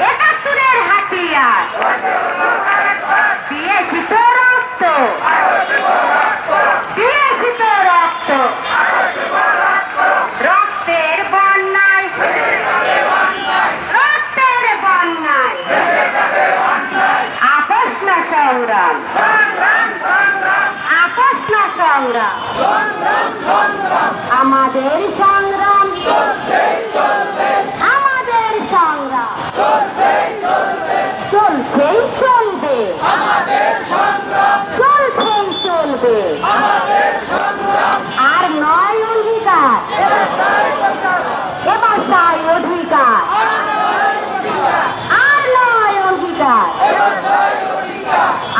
একাত্তরের হাতিয়ার। দিয়েছি রক্ত। রক্ত। রক্তের বন্যায়। রক্তের বন্যায়। আপোষ সংগ্রাম। আপোষ না আমাদের সংগ্রাম। চলবে চলছেই চলবে আর নয় অঙ্গীকার এবার চাই অধিকার আর নয় অঙ্গীকার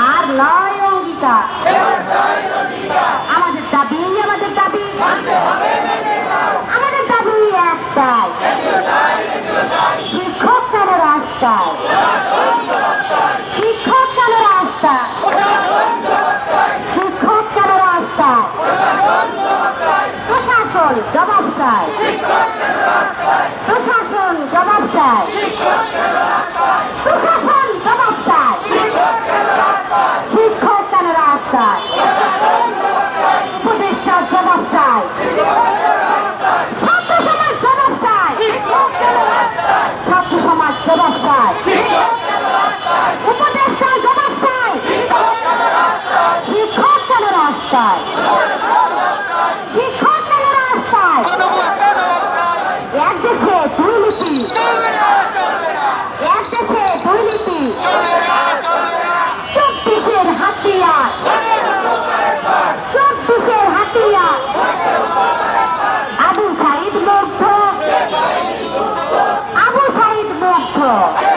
আর নয় অঙ্গীকার আমাদের দাবি আমাদের দাবি। আমাদের দাবি একটাই শিক্ষক কেন রাস্তায় শিক্ষক কেন রাস্তায় শিক্ষক কেন রাস্তায় প্রশাসন জবাব চায় প্রশাসন চায় প্রশাসন জবাব চায় শিক্ষক কেন রাস্তায় উপদেষ্টা জবাব চায় ছাত্র সমাজ জবাব চায় ছাত্র সমাজ জবাব চায় উপদেষ্টা জবাব চায় শিক্ষক কেন রাস্তায়? Oh.